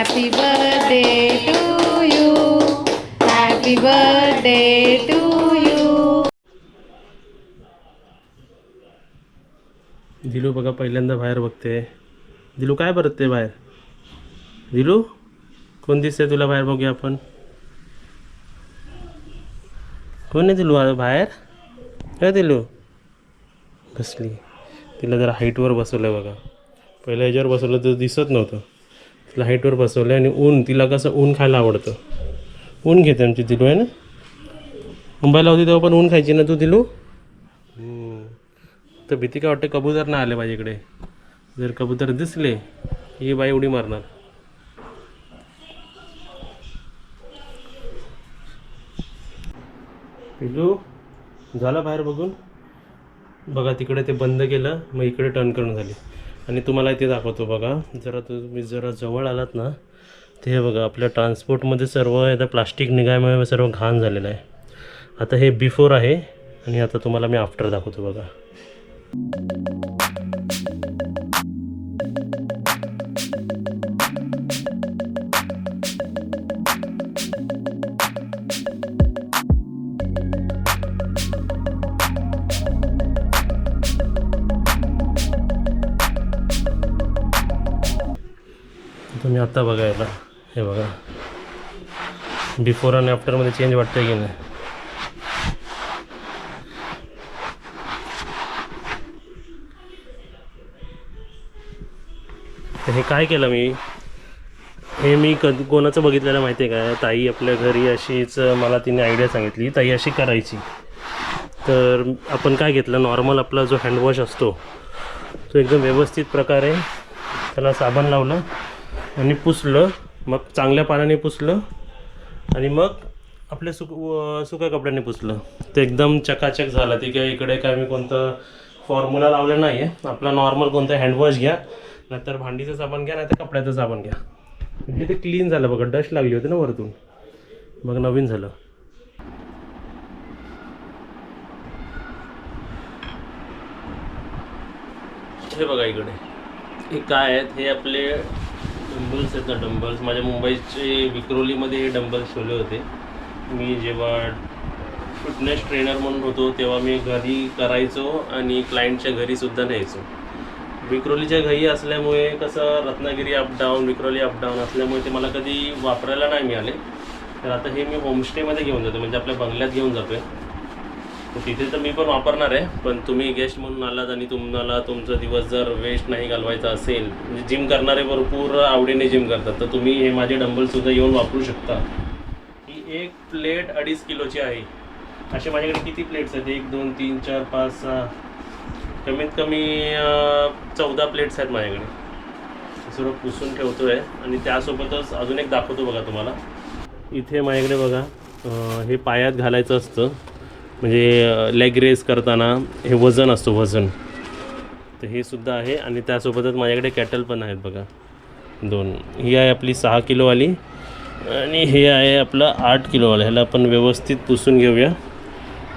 Happy birthday to you happy birthday to you Dilu बघा पहिल्यांदा बाहेर बघते. दिलू काय बरतते बाहेर? दिलू कोण दिसते तुला बाहेर बघूया आपण? कोण आहे दिलू बाहेर? काय दिलू. बसली तिला जरा हाईटवर बसवलं बघा. पहिल्या ह्याच्यावर बसवलं तर दिसत नव्हतं. तिला हाईटवर बसवलं आणि ऊन तिला कसं ऊन खायला आवडतं. ऊन घेते आमची दिलू आहे ना. मुंबईला होती तेव्हा पण ऊन खायची ना तू दिलू? तर भीती काय वाटते कबूतर ना आले पाहिजे इकडे. जर कबूतर दिसले ही बाई उडी मारणार. पिलू झालं बाहेर बघून? बघा तिकडे ते बंद केलं मग इकडे टर्न करून झाली. आणि तुम्हाला ते दाखवतो बघा. जरा तुम्ही जरा जवळ आलात ना ते हे बघा आपल्या ट्रान्सपोर्टमध्ये सर्व आता प्लास्टिक निघाल्यामुळे सर्व घाण झालेलं आहे. आता हे बिफोर आहे आणि आता तुम्हाला मी आफ्टर दाखवतो बघा. आणि आत्ता बघा याला हे बघा. बिफोर आणि आफ्टरमध्ये चेंज वाटतंय की नाही? तर हे काय केलं मी? हे मी कधी कोणाचं बघितलेलं माहिती आहे का? ताई आपल्या घरी अशीच मला तिने आयडिया सांगितली. ताई अशी करायची. तर आपण काय घेतलं? नॉर्मल आपला जो हँडवॉश असतो तो एकदम व्यवस्थित प्रकारे त्याला साबण लावलं. आणि पुसलं मग चांगल्या पाण्याने पुसलं आणि मग आपल्या सुक सुक्या कपड्याने पुसलं. ते एकदम चकाचक झालं. ते काय इकडे काय मी कोणतं फॉर्म्युला लावलं नाही आहे आपला नॉर्मल कोणतं हँडवॉश घ्या नाहीतर भांडीचं साबण घ्या नाहीतर कपड्याचं साबण घ्या. म्हणजे ते क्लीन झालं बघा. डस्ट लागली होती ना वरतून. मग नवीन झालं. हे बघा इकडे. हे काय आहेत? हे आपले डंबल्स आहेत ना डंबल्स माझ्या मुंबईचे विक्रोलीमध्ये हे डंबल्स ठेवले होते. मी जेव्हा फिटनेस ट्रेनर म्हणून होतो तेव्हा मी घरी करायचो आणि क्लायंटच्या घरीसुद्धा न्यायचो. विक्रोलीच्या घरी असल्यामुळे कसं रत्नागिरी अपडाऊन विक्रोली अपडाऊन असल्यामुळे ते मला कधी वापरायला नाही मिळाले. तर आता हे मी होमस्टेमध्ये घेऊन जातो म्हणजे आपल्या बंगल्यात घेऊन जातो आहे तिथे तर मी पण वापरणार आहे पण तुम्ही गेस्ट म्हणून आलात आणि तुम्हाला तुमचा दिवस जर वेस्ट नाही घालवायचा असेल म्हणजे जिम करणारे भरपूर आवडीने जिम करतात तर तुम्ही हे माझे डंबलसुद्धा येऊन वापरू शकता. ही एक प्लेट अडीच किलोची आहे. असे माझ्याकडे किती प्लेट्स आहेत? एक दोन तीन चार पाच सहा. कमीत कमी चौदा प्लेट्स आहेत माझ्याकडे. सर्व पुसून ठेवतो आहे आणि त्यासोबतच अजून एक दाखवतो बघा तुम्हाला. इथे माझ्याकडे बघा हे पायात घालायचं असतं. म्हणजे लेग रेस करताना हे वजन असतं वजन. तर हे सुद्धा आहे आणि त्यासोबतच माझ्याकडे कॅटल पण आहेत बघा. दोन. ही आहे आपली सहा किलोवाली आणि हे आहे आपलं आठ किलोवालं. ह्याला आपण व्यवस्थित पुसून घेऊया.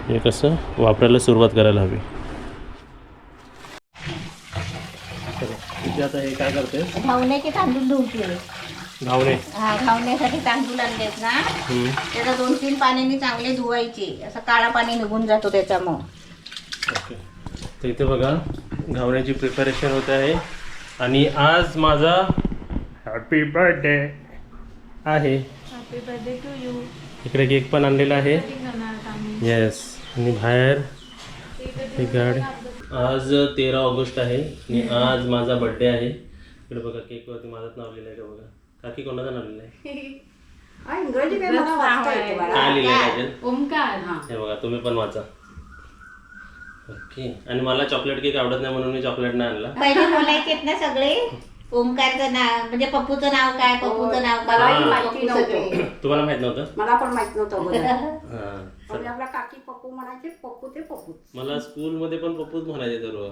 हे कसं? वापरायला सुरुवात करायला हवी. आता हे काय करते तांदूळ धुवते घावणे. हा घावण्यासाठी तांदूळ आणलेत ना. हम्म. त्याला दोन तीन पाण्याने चांगले धुवायचे. असं काळा पाणी निघून जातो त्याचा मग ओके. तर इथे बघा घावण्याची प्रिपरेशन होत आहे. आणि आज माझा हॅपी बर्थडे आहे. हॅपी बर्थडे टू यू इकडे केक पण आणलेला आहे. येस आणि बाहेर ही गाडी आज तेरा ऑगस्ट आहे. आणि आज माझा बर्थडे आहे. इकडे बघा केकवरती माझंच नाव लिहिलं आहे का बघा. काकी कोणाचं नाव काय? ओमकार हे. बघा तुम्ही पण वाचा. ओके. आणि मला चॉकलेट केक आवडत नाही म्हणून मी चॉकलेट नाही आणला. पहिले बोलायचेत ना सगळे? ओमकारचं नाव म्हणजे पप्पूचं नाव काय पप्पूचं नाव काय. पप्पू सगळे. तुम्हाला माहीत नव्हतं? मला पण माहीत नव्हतं अगोदर. हां आपला काकी पप्पू म्हणायचे पप्पू ते पप्पू मला स्कूलमध्ये पण पप्पूच म्हणायचे सर्व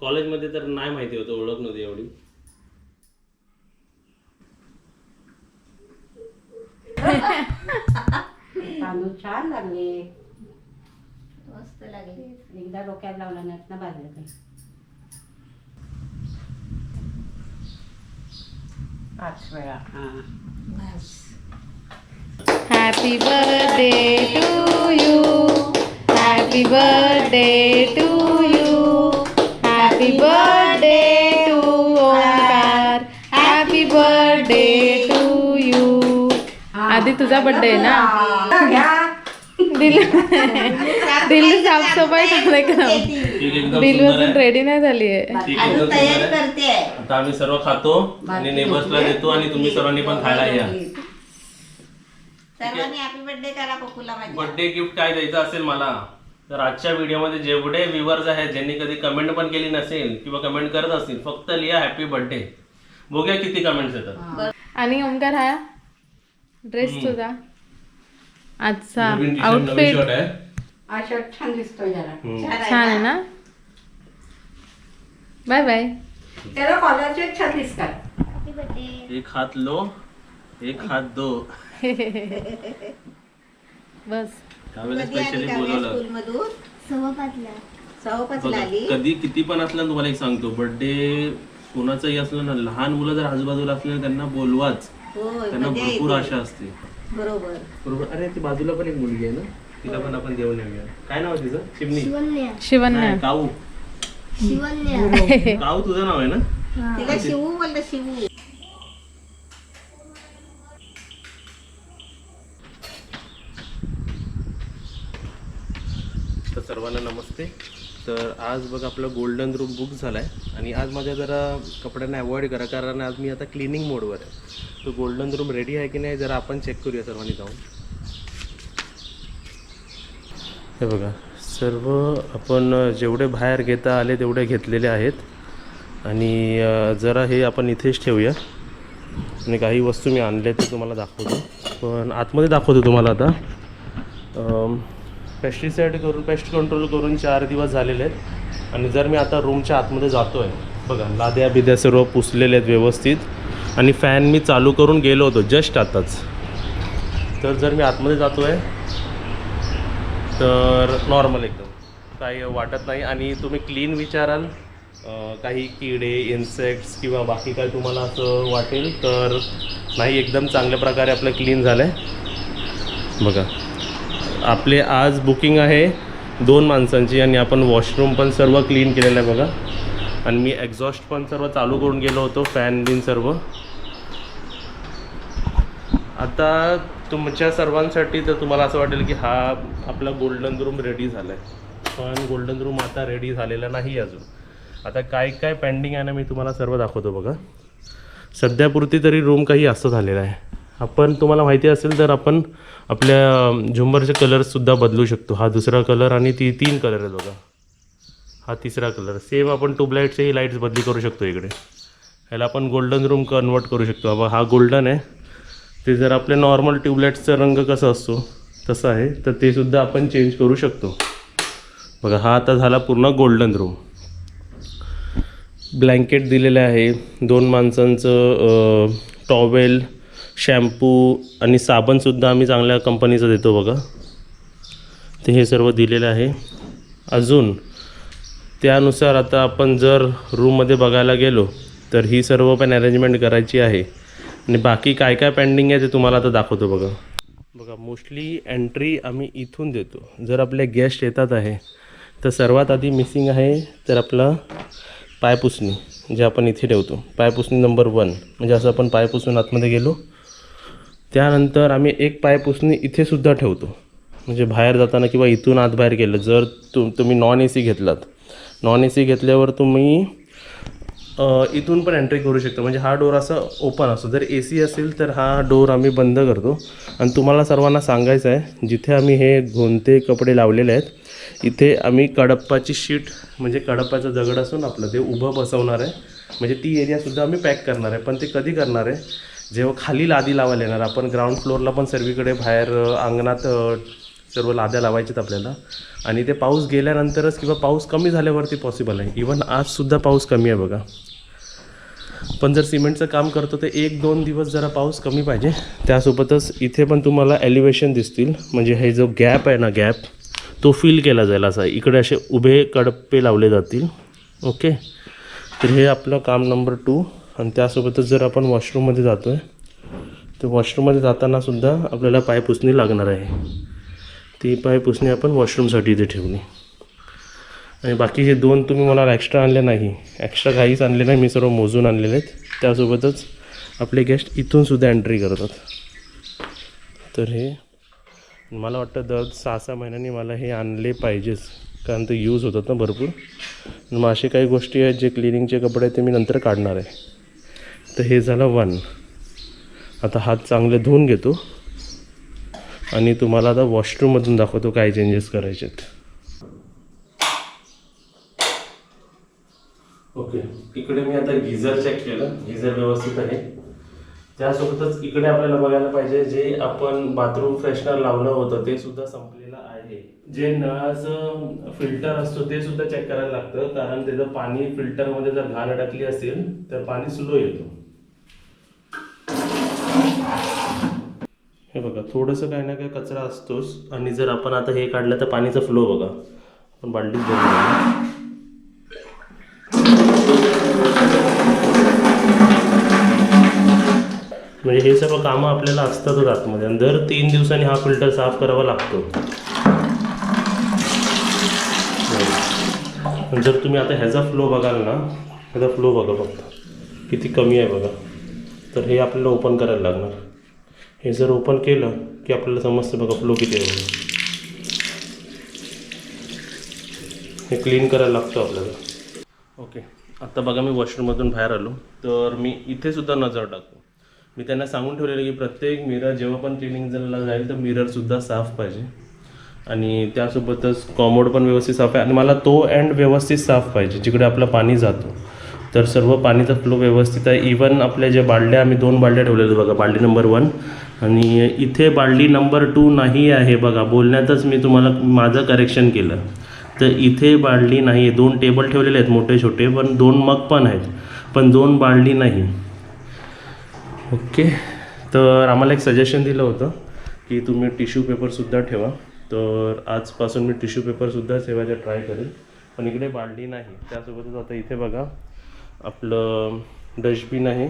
कॉलेजमध्ये तर नाही माहिती होतं ओळख नव्हती एवढी. तांदूळ छान लागले. मस्त लागले. एकदा डोक्यात लावला नाहीत ना भाजले काही. पाच वेळा. Happy birthday to you happy birthday to you happy birthday आधी तुझा बर्थडे आहे ना? घ्या दिल दिल साफसफाई झाली का? केक एकदम दिल सुंदर अजून रेडी नाही झाली आहे. आता आम्ही सर्व खातो आणि नेबर्सला देतो आणि तुम्ही सर्वांनी पण खायला या. सर्वांनी हॅपी बर्थडे गिफ्ट काय द्यायचं असेल मला? तर आजच्या व्हिडिओमध्ये जेवढे व्ह्युअर्स आहेत ज्यांनी कधी कमेंट पण केली नसेल किंवा कमेंट करत असतील फक्त लिहा हॅपी बर्थडे बघूया किती कमेंट्स येतात. आणि ओंकार हा ड्रेस तुझा. आजचा आउटफिट शर्ट छान दिसतोय जरा हम्म. छान आहे ना? बाय बाय त्याला कॉलरचे छान दिसतात. एक हात लो एक हात दो. बस. स्पेशली बोलवलं. कधी किती पण असलं ना तुम्हाला एक सांगतो. बर्थडे कोणाचंही असलं ना लहान मुलं जर आजूबाजूला असले त्यांना बोलवाच. होय त्यांना मजा भरपूर येते. आशा असते. बरोबर. बरोबर. अरे ती बाजूला पण एक मुलगी आहे ना? तिला पण आपण देऊन येऊया. काय नाव आहे तिचं? चिमणी. शिवन्या. शिवन्या. नाही, काऊ. शिवन्या. काऊ तुझं नाव आहे ना? तिला शिवू म्हणलं शिवू. तर सर्वांना नमस्ते. तर आज बघ आपलं गोल्डन रूम बुक झालं आहे आणि आज माझ्या जरा कपड्यांना अवॉइड करा कारण आज मी आता क्लिनिंग मोडवर आहे. तो गोल्डन रूम रेडी आहे की नाही जरा आपण चेक करूया सर्वांनी जाऊन. हे बघा सर्व आपण जेवढे बाहेर घेता आले तेवढे घेतलेले आहेत. आणि जरा हे आपण इथेच ठेवूया. आणि काही वस्तू मी आणल्या ते तुम्हाला दाखवतो. पण आतमध्ये दाखवतो तुम्हाला आता. पेस्टिसाईड करून पेस्ट कंट्रोल करून चार दिवस झालेले आहेत. आणि जर मी आता रूमच्या आतमध्ये जातो आहे बघा लाद्या बिद्या सर्व पुसलेले आहेत व्यवस्थित. आणि फॅन मी चालू करून गेलो होतो जस्ट आताच. तर जर मी आतमध्ये जातो आहे तर नॉर्मल एकदम. काही वाटत नाही आणि तुम्ही क्लीन विचाराल काही किडे इन्सेक्ट्स किंवा बाकी काय तुम्हाला असं वाटेल तर नाही एकदम चांगल्या प्रकारे आपलं क्लीन झालं आहे बघा आपले आज बुकिंग आहे दोन माणसांची आणि आपण वॉशरूम पण सर्व क्लीन केलेलं आहे बघा. आणि मी एक्झॉस्ट पण सर्व चालू करून गेलो होतो फॅन बिन सर्व. आता तुमच्या सर्वांसाठी तर तुम्हाला असं वाटेल की हा आपला गोल्डन रूम रेडी झाला आहे पण गोल्डन रूम आता रेडी झालेला नाही अजून. आता काय काय पेंडिंग आहे ना मी तुम्हाला सर्व दाखवतो बघा. सध्यापुरती तरी रूम काही असं झालेला आहे. आपण तुम्हाला माहिती असेल तर आपण आपल्या झुंबरचे कलर्ससुद्धा बदलू शकतो. हा दुसरा कलर आणि ती तीन कलर आहेत बघा. हा तिसरा कलर सेम आपण ट्यूबलाईटचेही लाईट्स बदली करू शकतो इकडे. ह्याला आपण गोल्डन रूम कन्वर्ट करू शकतो. बाबा हा गोल्डन आहे. ते जर आपल्या नॉर्मल ट्यूबलाईट्सचा रंग कसा असतो तसा आहे तर ते सुद्धा आपण चेंज करू शकतो. बघा हा आता झाला पूर्ण गोल्डन रूम ब्लँकेट दिलेलं आहे. दोन माणसांचं टॉवेल शॅम्पू आणि साबणसुद्धा आम्ही चांगल्या कंपनीचं देतो बघा. ते हे सर्व दिलेलं आहे. अजून त्यानुसार आता आपण जर रूममध्ये बघायला गेलो तर ही सर्व पण अरेंजमेंट करायची आहे. आणि बाकी काय काय पेंडिंग आहे ते तुम्हाला आता दाखवतो बघा. बघा मोस्टली एंट्री आम्ही इथून देतो. जर आपले गेस्ट येतात आहे तर सर्वात आधी मिसिंग आहे तर आपला पायपुसणी जे आपण इथे ठेवतो. पायपुसणी नंबर वन म्हणजे असं आपण पाय पुसून आतमध्ये गेलो. त्यानंतर आम्ही एक पायपुसणी इथेसुद्धा ठेवतो. म्हणजे बाहेर जाताना किंवा इथून आत बाहेर गेलं जर तुम तुम्ही नॉन ए सी घेतलात नॉन ए सी घेतल्यावर तुम्ही इथून पण एंट्री करू शकता. म्हणजे हा डोर असा ओपन असतो. जर ए सी असेल तर हा डोर आम्ही बंद करतो. आणि तुम्हाला सर्वांना सांगायचं आहे जिथे आम्ही हे गोंते कपडे लावलेले आहेत इथे आम्ही कडप्पाची शीट म्हणजे कडप्पाचं दगड असून आपलं ते उभं बसवणार आहे. म्हणजे ती एरियासुद्धा आम्ही पॅक करणार आहे. पण ते कधी करणार आहे? जेव्हा खाली लादी लावायला येणार. आपण ग्राउंड फ्लोअरला पण सर्वीकडे बाहेर अंगणात सर्व लाद्या लावायच्यात आपल्याला. आणि ते पाऊस गेल्यानंतरच किंवा पाऊस कमी झाल्यावरती पॉसिबल आहे. इवन आजसुद्धा पाऊस कमी आहे बघा. पण जर सिमेंटचं काम करतो तर एक दोन दिवस जरा पाऊस कमी पाहिजे. त्यासोबतच इथे पण तुम्हाला एलिव्हेशन दिसतील. म्हणजे हे जो गॅप आहे ना गॅप तो फिल केला जाईल असा. इकडे असे उभे कडप्पे लावले जातील. ओके तर हे आपलं काम नंबर टू आणि त्यासोबतच जर आपण वॉशरूममध्ये जातो आहे तर वॉशरूममध्ये जाताना सुद्धा आपल्याला पाय पुसणी लागणार आहे. ती पाय पुसणी आपण वॉशरूमसाठी इथे ठेवली. आणि बाकी हे दोन तुम्ही मला एक्स्ट्रा आणले नाही. एक्स्ट्रा काहीच आणले नाही मी सर्व मोजून आणलेले आहेत. त्यासोबतच आपले गेस्ट इथूनसुद्धा एंट्री करतात. तर हे मला वाटतं दर सहा सहा महिन्यांनी मला हे आणले पाहिजेच कारण ते यूज होतात ना भरपूर. मग असे काही गोष्टी आहेत जे क्लिनिंगचे कपडे आहेत ते मी नंतर काढणार आहे. तर हे झालं वन आता हात चांगले धुवून घेतो. आणि तुम्हाला आता वॉशरूममधून दाखवतो काय चेंजेस करायचे आहेत. ओके इकडे मी आता गिझर चेक केलं. गिझर व्यवस्थित आहे. त्यासोबतच इकडे आपल्याला बघायला पाहिजे जे आपण बाथरूम फ्रेशनर लावलं होतं ते सुद्धा संपलेलं आहे. जे नळाचं फिल्टर असतो ते सुद्धा चेक करायला लागतं कारण त्याचं पाणी फिल्टरमध्ये जर घाण अडकली असेल तर पाणी स्लो येतो. हे बघा थोडंसं काही ना काही कचरा असतोच. आणि जर आपण आता हे काढलं तर पाणीचा फ्लो बघा. आपण बाल्टीत बघू म्हणजे हे सर्व कामं आपल्याला असतातच आतमध्ये. आणि दर तीन दिवसांनी हा फिल्टर साफ करावा लागतो. जर तुम्ही आता ह्याचा फ्लो बघाल ना ह्याचा फ्लो बघा फक्त. किती कमी आहे बघा. तर हे आपल्याला ओपन करायला लागणार. हे जर ओपन केलं की आपल्याला समजतं बघा फ्लो किती आहे हे क्लीन करायला लागतं आपल्याला. ओके आत्ता बघा मी वॉशरूममधून बाहेर आलो. तर मी इथेसुद्धा नजर टाकतो मी त्यांना सांगून ठेवलेलं की प्रत्येक मिरर जेव्हा पण क्लिनिंग जर जाईल तर मिररसुद्धा साफ पाहिजे. आणि त्यासोबतच कॉमोड पण व्यवस्थित साफ आहे. आणि मला तो अँड व्यवस्थित साफ पाहिजे जिकडे आपलं पाणी जातो. तर सर्व पाणीचा फ्लो व्यवस्थित आहे. इवन आपल्या ज्या बालड्या आम्ही दोन बालड्या ठेवलेल्या बघा. बालडी नंबर वन आणि इथे बालडी नंबर टू नाही आहे बघा बोलण्यातच मी तुम्हाला माझं करेक्शन केलं. तर इथे बालडी नाही आहे दोन टेबल ठेवलेले आहेत मोठे छोटे पण दोन मग पण आहेत पण दोन बालडी नाही. ओके तर आम्हाला एक सजेशन दिलं होतं की तुम्ही टिश्यू पेपरसुद्धा ठेवा. तर आजपासून मी टिश्यू पेपरसुद्धा ठेवायचा ट्राय करेन. पण इकडे बाळली नाही त्यासोबतच आता इथे बघा आपलं डस्टबिन आहे.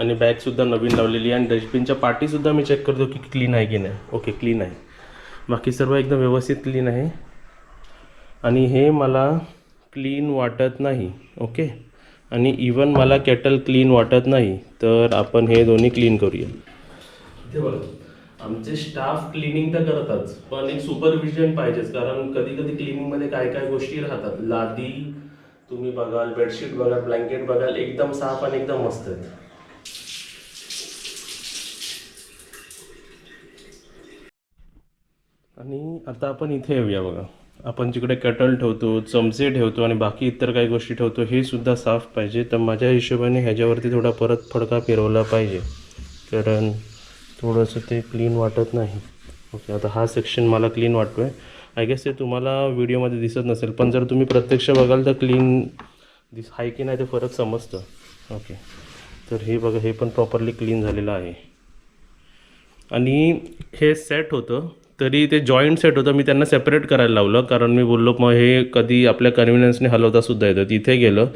आणि बॅगसुद्धा नवीन लावलेली आहे. आणि डस्टबिनच्या पाटीसुद्धा मी चेक करतो की क्लीन आहे की नाही. ओके क्लीन आहे. बाकी सर्व एकदम व्यवस्थित क्लीन आहे. आणि हे मला क्लीन वाटत नाही. ओके आणि इवन मला केटल क्लीन वाटत नाही. तर आपण हे दोन्ही क्लीन करूया. इथे बघा. आमचे स्टाफ क्लिनिंग तर करतात पण एक सुपरविजन पाहिजेच. कारण कधी कधी क्लिनिंगमध्ये काय काय गोष्टी राहतात. लादी तुम्ही बघाल बेडशीट बघाल ब्लँकेट बघाल एकदम साफ आणि एकदम मस्त आहेत. आणि आता आपण इथे येऊया बघा. आपण जिकडे कटल ठेवतो चमचे ठेवतो आणि बाकी इतर काही गोष्टी ठेवतो हे सुद्धा साफ पाहिजे. तर माझ्या हिशोबाने ह्याच्यावरती थोडा परत फडका फिरवला पाहिजे. कारण थोडंसं ते क्लीन वाटत नाही. ओके आता हा सेक्शन मला क्लीन वाटतो आहे आय गेस ते तुम्हाला व्हिडिओमध्ये दिसत नसेल पण जर तुम्ही प्रत्यक्ष बघाल तर क्लीन दिस आहे की नाही ते फरक समजतं. ओके तर हे बघा हे पण प्रॉपरली क्लीन झालेलं आहे. आणि हे सेट होतं. तरी ते जॉईंट सेट होतं. मी त्यांना सेपरेट करायला लावलं. कारण मी बोललो मग हे कधी आपल्या कन्व्हिनियन्सने हलवतासुद्धा येतं. तिथे गेलं.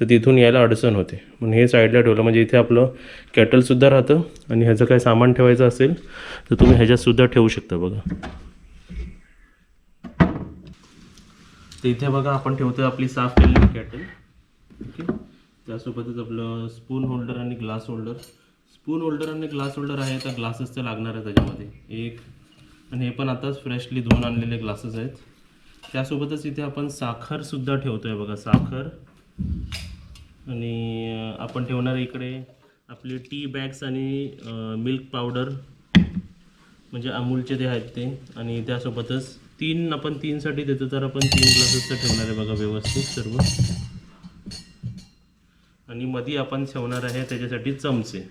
तर तिथून यायला अडचण होते. म्हणून हे साईडला ठेवलं. म्हणजे इथे आपलं कॅटलसुद्धा राहतं. आणि ह्याचं काही सामान ठेवायचं असेल तर तुम्ही ह्याच्यातसुद्धा ठेवू शकता बघा. तर इथे बघा आपण ठेवतो आपली साफ केलेली कॅटल ओके त्यासोबतच आपलं स्पून होल्डर आणि ग्लास होल्डर स्पून होल्डर आणि ग्लास होल्डर आहे. तर ग्लासेस तर लागणार आहे त्याच्यामध्ये. एक आणि हे पण आताच फ्रेशली धुवून आणलेले ग्लासेस आहेत. त्यासोबतच इथे आपण साखरसुद्धा ठेवतो आहे बघा साखर. आणि आपण ठेवणार इकडे आपले टी बॅग्स आणि मिल्क पावडर म्हणजे अमूलचे ते आहेत ते. आणि त्यासोबतच तीन आपण तीनसाठी देतो तर आपण तीन ग्लासेसचं ठेवणार आहे बघा व्यवस्थित सर्व. आणि मध्ये आपण ठेवणार आहे त्याच्यासाठी चमचे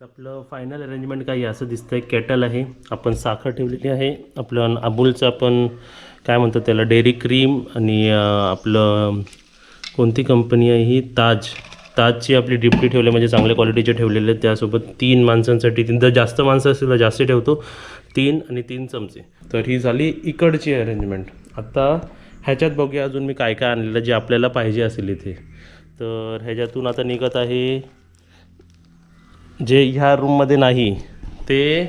तर आपलं फायनल अरेंजमेंट काही असं दिसतं आहे केटल आहे. आपण साखर ठेवलेली आहे. आपलं अबूलचं आपण काय म्हणतो त्याला डेअरी क्रीम आणि आपलं कोणती कंपनी आहे ही? ताज. ताजची आपली डिप्टी ठेवली म्हणजे चांगल्या क्वालिटीचे ठेवलेले आहेत. त्यासोबत तीन माणसांसाठी तीन जर जास्त माणसं असतील तर जास्त ठेवतो. तीन आणि तीन चमचे. तर ही झाली इकडची अरेंजमेंट आता ह्याच्यात बघूया अजून मी काय काय आणलेलं जे आपल्याला पाहिजे असेल इथे. तर ह्याच्यातून आता निघत आहे जे ह्या रूममध्ये नाही ते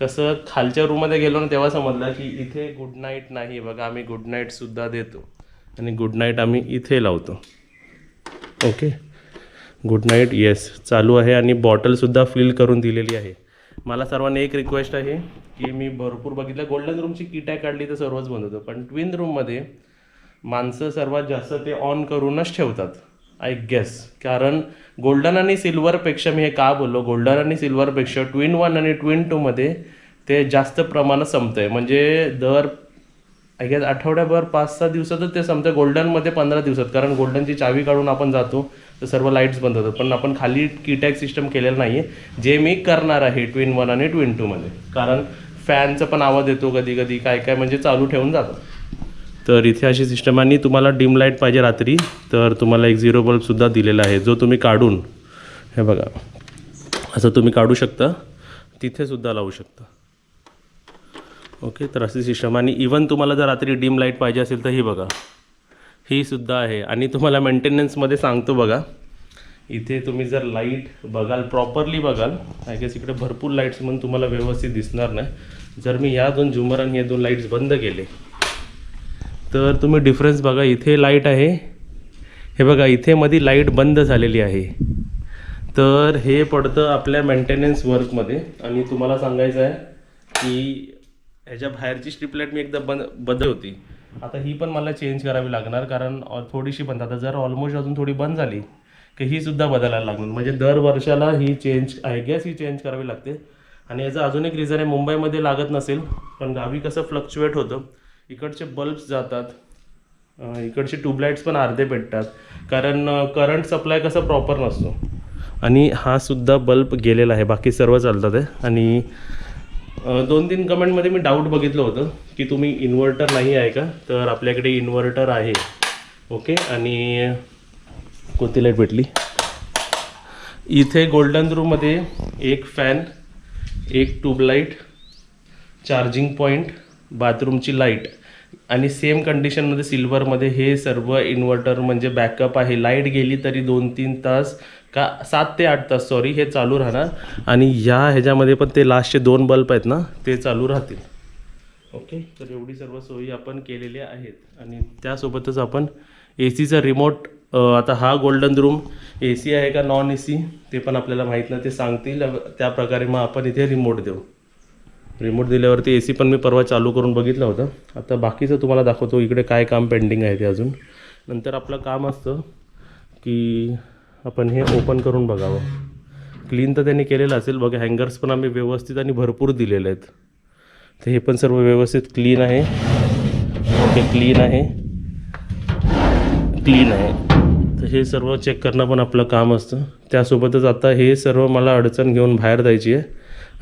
कसं खालच्या रूममध्ये गेलो ना तेव्हा समजलं की इथे गुड नाईट नाही. बघा आम्ही गुड नाईटसुद्धा देतो. आणि गुड नाईट आम्ही इथे लावतो. ओके गुड नाईट येस चालू आहे आणि बॉटलसुद्धा फिल करून दिलेली आहे. मला सर्वांनी एक रिक्वेस्ट आहे की मी भरपूर बघितलं. गोल्डन रूमची किटाय काढली तर सर्वच बंद होतं. पण ट्विन रूममध्ये माणसं सर्वात जास्त ते ऑन करूनच ठेवतात. आय गेस कारण गोल्डन आणि सिल्वरपेक्षा मी हे का बोललो? गोल्डन आणि सिल्वरपेक्षा ट्विन वन आणि ट्विन टूमध्ये ते जास्त प्रमाणात संपतं आहे म्हणजे दर आय गेस आठवड्याभर पाच सहा दिवसातच ते संपतं गोल्डनमध्ये पंधरा दिवसात. कारण गोल्डनची चावी काढून आपण जातो तर सर्व लाईट्स बंद होतात. पण आपण खाली कीटॅक सिस्टम केलेलं नाही आहे जे मी करणार आहे ट्विन वन आणि ट्विन टूमध्ये कारण फॅनचा पण आवाज येतो कधी कधी काय काय म्हणजे चालू ठेवून जातं तर इथे अशी सिस्टम आणि तुम्हाला डिम लाइट पाहिजे रात्री तर तुम्हाला एक झिरो बल्बसुद्धा दिलेला आहे जो तुम्ही काढून हे बघा असं तुम्ही काढू शकता. तिथेसुद्धा लावू शकता. ओके तर अशी सिस्टम आणि इवन तुम्हाला जर रात्री डिम लाइट पाहिजे असेल तर ही बघा. ही सुद्धा आहे. आणि तुम्हाला मेंटेनन्समध्ये सांगतो बघा. इथे तुम्ही जर लाइट बघाल प्रॉपरली बघाल आय गेस इकडे भरपूर लाईट्स म्हणून तुम्हाला व्यवस्थित दिसणार नाही. जर मी या दोन झुमर आणि या दोन लाईट्स बंद केले तर तुम्ही डिफरन्स बघा इथे लाइट आहे. हे बघा इथे मध्ये लाइट बंद झालेली आहे. तर हे पडतं आपल्या मेंटेनन्स वर्कमध्ये आणि तुम्हाला सांगायचं आहे की ह्याच्या बाहेरची स्ट्रीप लाइट मी एकदा बंद बदल होती. आता ही पण मला चेंज करावी लागणार कारण थोडीशी बंद. आता जर ऑलमोस्ट अजून थोडी बंद झाली की ही सुद्धा बदलायला लागणार म्हणजे दर वर्षाला ही चेंज आय गॅस ही चेंज करावी लागते. आणि याचं अजून एक रिझन आहे मुंबईमध्ये लागत नसेल पण गावी कसं फ्लक्च्युएट होतं इकडचे बल्ब्स जातात. इकडचे ट्यूबलाईट्स पण अर्धे पेटतात कारण करंट सप्लाय कसा प्रॉपर नसतो. आणि हा सुद्धा बल्ब गेलेला आहे. बाकी सर्व चालतात आहे आणि दोन तीन कमेंटमध्ये मी डाऊट बघितलं होतं की तुम्ही इन्व्हर्टर नाही आहे का? तर आपल्याकडे इन्व्हर्टर आहे. ओके आणि कोणती लाइट भेटली? इथे गोल्डन रूममध्ये एक फॅन एक ट्यूबलाईट चार्जिंग पॉईंट बाथरूमची लाइट आणि सेम कंडिशनमध्ये सिल्वरमध्ये हे सर्व इन्व्हर्टर म्हणजे बॅकअप आहे. लाइट गेली तरी दोन तीन तास का सात ते आठ तास सॉरी हे चालू राहणार. आणि या ह्याच्यामध्ये पण ते लास्टचे दोन बल्ब आहेत ना ते चालू राहतील. ओके तर एवढी सर्व सोयी आपण केलेल्या आहेत. आणि त्यासोबतच आपण ए सीचा रिमोट आता हा गोल्डन रूम ए सी आहे का नॉन ए सी ते पण आपल्याला माहीत नाही ते सांगतील. त्या प्रकारे मग आपण इथे रिमोट देऊ. रिमोट दिल्यावरती ए सी पण मी परवा चालू करून बघितलं होतं. आता बाकीचं तुम्हाला दाखवतो इकडे काय काम पेंडिंग आहे ते अजून. नंतर आपलं काम असतं की आपण हे ओपन करून बघावं. क्लीन तर त्यांनी केलेलं असेल बघा हँगर्स पण आम्ही व्यवस्थित आणि भरपूर दिलेले आहेत. तर हे पण सर्व व्यवस्थित क्लीन आहे. ओके क्लीन आहे. क्लीन आहे. तर हे सर्व चेक करणं पण आपलं काम असतं. त्यासोबतच आता हे सर्व मला अडचण घेऊन बाहेर जायची आहे.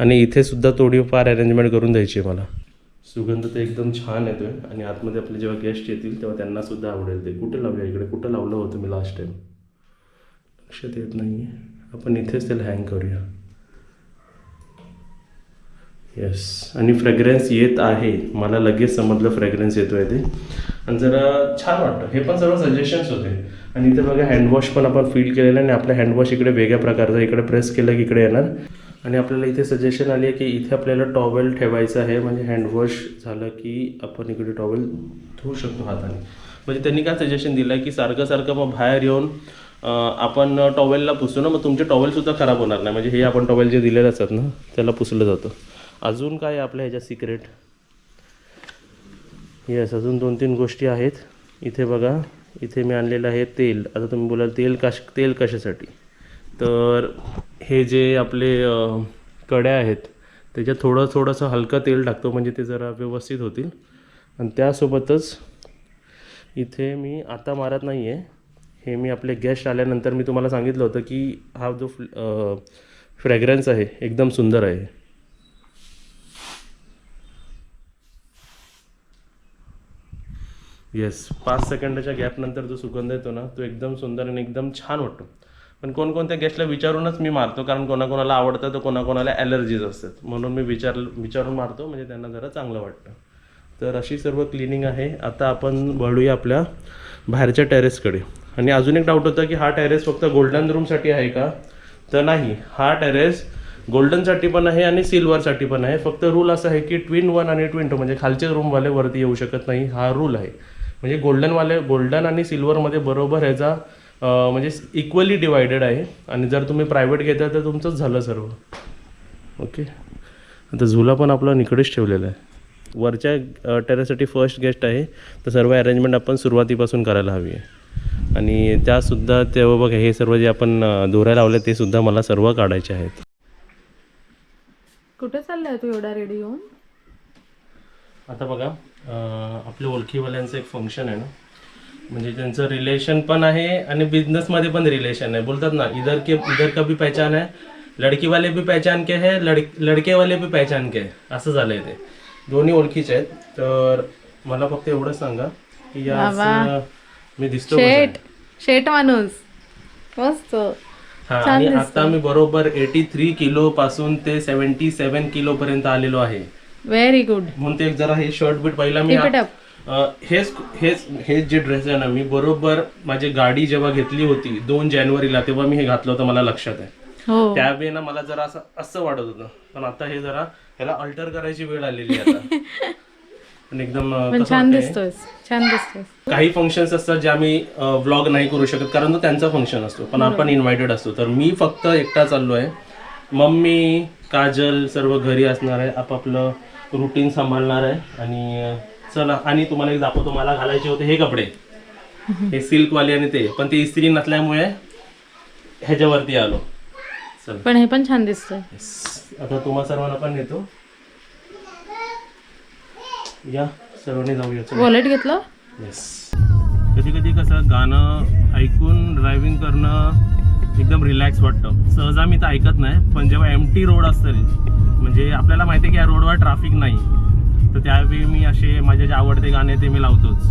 आणि इथे सुद्धा थोडीफार अरेंजमेंट करून द्यायची आहे मला. सुगंध तर एकदम छान येतोय आणि आतमध्ये आपले जेव्हा गेस्ट येतील तेव्हा त्यांना सुद्धा आवडेल ते. कुठे लावूया इकडे? कुठं लावलं होतं मी लास्ट टाईम लक्षात येत नाही आहे आपण इथेच त्याला हँग करूया. येस आणि फ्रेग्रन्स येत आहे. मला लगेच समजलं फ्रेग्रन्स येतो आहे ते. आणि जरा छान वाटतं. हे पण सर्व सजेशन्स होते. आणि इथे बघा हँडवॉश पण आपण फील केलेलं आणि आपलं हँडवॉश इकडे वेगळ्या प्रकारचा इकडे प्रेस केलं की इकडे येणार. आणि आपल्याला इथे सजेशन आली आहे की इथे आपल्याला टॉवेल ठेवायचं आहे. म्हणजे हँडवॉश झालं की आपण इकडे टॉवेल धुवू शकतो हाताने. म्हणजे त्यांनी काय सजेशन दिलं आहे की सारखं सारखं मग बाहेर येऊन आपण टॉवेलला पुसतो ना मग तुमचे टॉवेलसुद्धा खराब होणार नाही. म्हणजे हे आपण टॉवेल जे दिलेले असतात ना त्याला पुसलं जातं. अजून काय आहे आपल्या ह्याच्या सिक्रेट येस अजून दोन तीन गोष्टी आहेत. इथे बघा इथे मी आणलेलं आहे तेल. आता तुम्ही बोलाल तेल कश तेल कशासाठी? तर हे जे आपले कड्या आहेत त्याच्यात थोडं थोडंसं हलकं तेल टाकतो म्हणजे ते जरा व्यवस्थित होतील. आणि त्यासोबतच इथे मी आता मारत नाही आहे हे मी आपले गेस्ट आल्यानंतर मी तुम्हाला सांगितलं होतं की हा जो फ्रॅग्रन्स आहे एकदम सुंदर आहे. येस पाच सेकंडाच्या गॅपनंतर जो सुगंध येतो ना तो एकदम सुंदर आणि एकदम छान वाटतो. पण कोणकोणत्या गेस्टला विचारूनच मी मारतो कारण कोणाकोणाला आवडतं तर कोणाकोणाला ॲलर्जीज असतात. म्हणून मी विचार विचारून मारतो म्हणजे त्यांना जरा चांगलं वाटतं. तर अशी सर्व क्लिनिंग आहे. आता आपण वळूया आपल्या बाहेरच्या टेरेसकडे आणि अजून एक डाऊट होता की हा टेरेस फक्त गोल्डन रूमसाठी आहे का? तर नाही. हा टेरेस गोल्डनसाठी पण आहे आणि सिल्वरसाठी पण आहे. फक्त रूल असा आहे की ट्विन वन आणि ट्विन टू म्हणजे खालचे रूमवाले वरती येऊ शकत नाही. हा रूल आहे. म्हणजे गोल्डनवाले गोल्डन आणि सिल्वरमध्ये बरोबर ह्याचा म्हणजे इक्वली डिवायडेड आहे. आणि जर तुम्ही प्रायव्हेट घेता तर तुमचंच झालं सर्व. ओके आता झुला पण आपला निकडेच ठेवलेला आहे. वरच्या टेरेससाठी फर्स्ट गेस्ट आहे. तर सर्व अरेंजमेंट आपण सुरुवातीपासून करायला हवी आहे. आणि त्यासुद्धा तेव्हा बघा हे सर्व जे आपण दोऱ्या लावले ते सुद्धा मला सर्व काढायचे आहेत. कुठे चाललाय तू एवढा रेडी होऊन आता बघा आपल्या ओळखीवाल्यांचं एक फंक्शन आहे ना. म्हणजे त्यांचं रिलेशन पण आहे आणि बिझनेसमध्ये पण रिलेशन आहे. बोलतात ना इधर के इधर का भी पहचान है लड़की वाले भी पहचान के है लड लडके वाले भी पहचान के है. असं झालंय ते. दोन्ही ओळखीचे आहेत. तर मला फक्त एवढं सांगा की या असं मी दिसतो आहे? शेट शेट माणूस. मस्त. हा आणि आता मी बरोबर एटी थ्री किलो पासून ते सेव्हन्टी सेव्हन किलो पर्यंत आलेलो आहे. व्हेरी गुड म्हणून ते एक जरा हे शर्ट बीट पहिला मी हेच हेच हेच जे ड्रेस आहे ना मी बरोबर माझी गाडी जेव्हा घेतली होती दोन जानेवारीला तेव्हा मी हे घातलं होतं मला लक्षात आहे. हो. त्यावेळी ना मला जरा असं असं वाटत होतं. पण आता हे जरा ह्याला अल्टर करायची वेळ आलेली आहे आता. पण एकदम छान? दिसतोय. छान दिसतोय. काही फंक्शन्स असतात जे आम्ही व्लॉग नाही करू शकत कारण तो त्यांचा फंक्शन असतो. पण आपण इन्व्हायटेड असतो. तर मी फक्त एकटा चाललो आहे. मम्मी काजल सर्व घरी असणार आहे. आपापलं रुटीन सांभाळणार आहे. आणि चला आणि तुम्हाला एक दाखवतो मला घालायचे होते हे कपडे. हे सिल्कवाले आणि ते. पण ते इस्त्री नसल्यामुळे ह्याच्यावरती आलो. चल. पण हे पण छान दिसतंय. आता तुम्हा सर्वांना पण नेतो. या सर्वांनी जाऊया. चला. वॉलेट घेतलं? येस कधी कधी कसं गाणं ऐकून ड्रायव्हिंग करणं एकदम रिलॅक्स वाटतं. सहजा मी तर ऐकत नाही पण जेव्हा एम टी रोड असेल म्हणजे आपल्याला माहिती आहे की या रोडवर ट्रॅफिक नाही. तर त्यावेळी मी असे माझे जे आवडते गाणे ते मी लावतोच.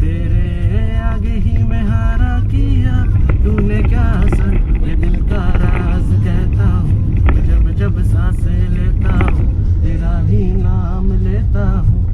तेरे आगे ही मैं हारा किया तूने क्या सर ये दिल का राज कहता हूँ जब जब सांसें लेता हूँ तेरा ही नाम लेता हूँ।